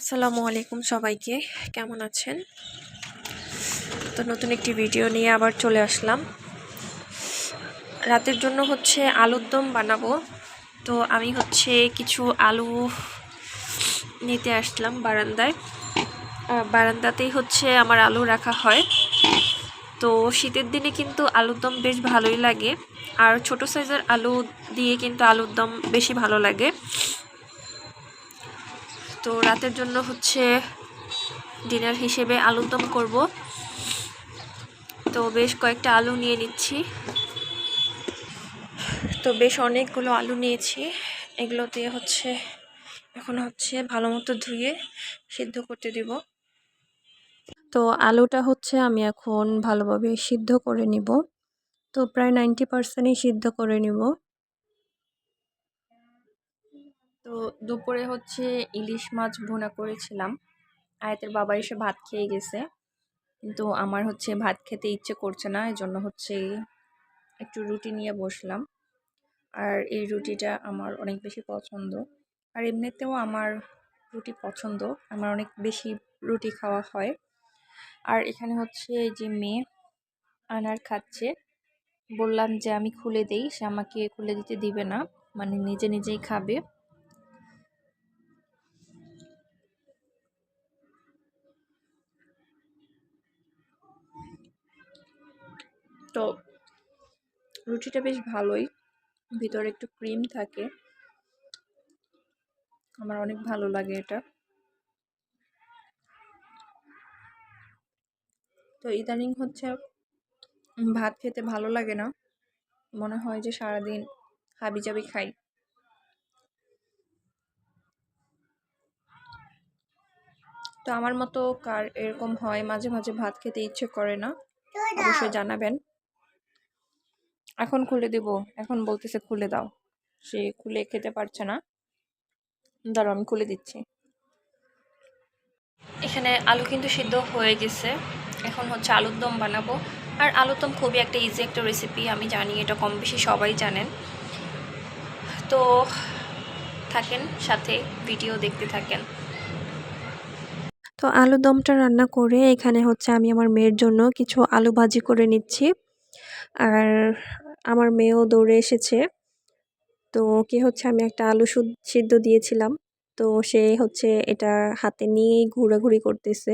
আসসালামু আলাইকুম সবাইকে। কেমন আছেন? তো নতুন একটি ভিডিও নিয়ে আবার চলে আসলাম। রাতের জন্য হচ্ছে আলুর দম বানাবো। তো আমি হচ্ছে কিছু আলু নিতে আসলাম বারান্দায়। বারান্দাতেই হচ্ছে আমার আলু রাখা হয়। তো শীতের দিনে কিন্তু আলুর দম বেশ ভালোই লাগে। আর ছোট সাইজের আলু দিয়ে কিন্তু আলুর দম বেশি ভালো লাগে। তো রাতের জন্য হচ্ছে ডিনার হিসেবে আলুর দম করব। তো বেশ কয়েকটা আলু নিয়ে নিচ্ছি। তো বেশ অনেকগুলো আলু নিয়েছি। এগুলো দিয়ে হচ্ছে এখন হচ্ছে ভালো মতো ধুয়ে সিদ্ধ করতে দিব। তো আলুটা হচ্ছে আমি এখন ভালোভাবে সিদ্ধ করে নিব। তো প্রায় নাইনটি পার্সেন্টই সিদ্ধ করে নিব। তো দুপুরে হচ্ছে ইলিশ মাছ ভুনা করেছিলাম। আয়াতের বাবা এসে ভাত খেয়ে গেছে। কিন্তু আমার হচ্ছে ভাত খেতে ইচ্ছে করছে না এই জন্য হচ্ছে একটু রুটি নিয়ে বসলাম। আর এই রুটিটা আমার অনেক বেশি পছন্দ। আর এমনিতেও আমার রুটি পছন্দ, আমার অনেক বেশি রুটি খাওয়া হয়। আর এখানে হচ্ছে যে মেয়ে আনার খাচ্ছে। বললাম যে আমি খুলে দেই, সে আমাকে খুলে দিতে দিবে না মানে নিজে নিজেই খাবে। তো রুটিটা বেশ ভালোই। ভিতরে একটু ক্রিম থাকে। আমার অনেক ভালো লাগে এটা। তো ইদানিং হচ্ছে ভাত খেতে ভালো লাগে না। মনে হয় যে সারাদিন হাবি জাবি খাই। তো আমার মতো কার এরকম হয় মাঝে মাঝে ভাত খেতে ইচ্ছে করে না। অবশ্যই জানাবেন। এখন খুলে দিব এখন বলতেছে খুলে দাও। সে খুলে খেতে পারছে না। দাঁড়াও আমি খুলে দিচ্ছি। এখানে আলু কিন্তু সিদ্ধ হয়ে গেছে। এখন হচ্ছে আলুর দম বানাবো। আর আলুর দম খুবই একটা ইজি একটা রেসিপি আমি জানি এটা কম বেশি সবাই জানেন। তো থাকেন সাথে ভিডিও দেখতে থাকেন। তো আলু দমটা রান্না করে এখানে হচ্ছে আমি আমার মেয়ের জন্য কিছু আলু ভাজি করে নিচ্ছি। আর আমার মেয়েও দৌড়ে এসেছে। তো ওকে হচ্ছে আমি একটা আলু সুদ- সিদ্ধ দিয়েছিলাম। তো সে হচ্ছে এটা হাতে নিয়েই ঘোরাঘুরি করতেছে।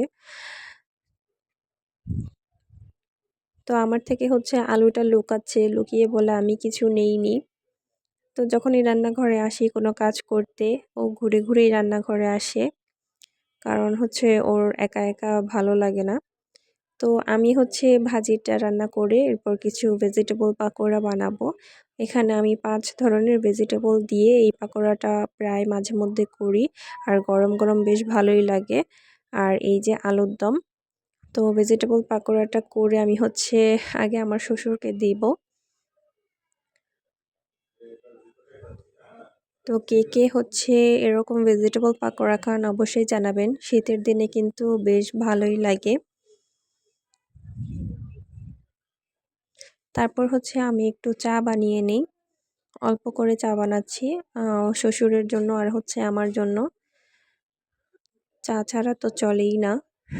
তো আমার থেকে হচ্ছে আলুটা লুকাচ্ছে, লুকিয়ে বলে আমি কিছু নেইনি। তো যখনই রান্নাঘরে আসি কোনো কাজ করতে, ও ঘুরে ঘুরেই রান্নাঘরে আসে। কারণ হচ্ছে ওর একা একা ভালো লাগে না। তো আমি হচ্ছে ভাজিটা রান্না করে এরপর কিছু ভেজিটেবল পাকোড়া বানাবো। এখানে আমি পাঁচ ধরনের ভেজিটেবল দিয়ে এই পাকোড়াটা প্রায় মাঝে মধ্যে করি আর গরম গরম বেশ ভালোই লাগে। আর এই যে আলুর দম, তো ভেজিটেবল পাকোড়াটা করে আমি হচ্ছে আগে আমার শ্বশুরকে দিব। তো কে কে হচ্ছে এরকম ভেজিটেবল পাকোড়া খান অবশ্যই জানাবেন। শীতের দিনে কিন্তু বেশ ভালোই লাগে। তারপর হচ্ছে আমি একটু চা বানিয়ে নিই। অল্প করে চা বানাচ্ছি শ্বশুরের জন্য আর হচ্ছে আমার জন্য। চা ছাড়া তো চলেই না।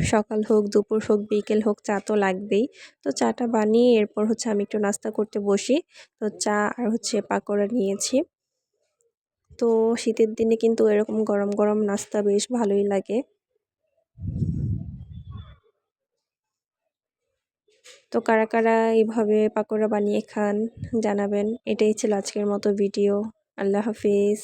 সকাল হোক, দুপুর হোক, বিকেল হোক, চা তো লাগবেই। তো চাটা বানিয়ে এরপর হচ্ছে আমি একটু নাস্তা করতে বসি। তো চা আর হচ্ছে পাকোড়া নিয়েছি। তো শীতের দিনে কিন্তু এরকম গরম গরম নাস্তা বেশ ভালোই লাগে। তো কারা কারা এইভাবে পাকোড়া বানিয়ে খান জানাবেন। এটাই ছিল আজকের মতো ভিডিও আল্লাহ হাফিজ।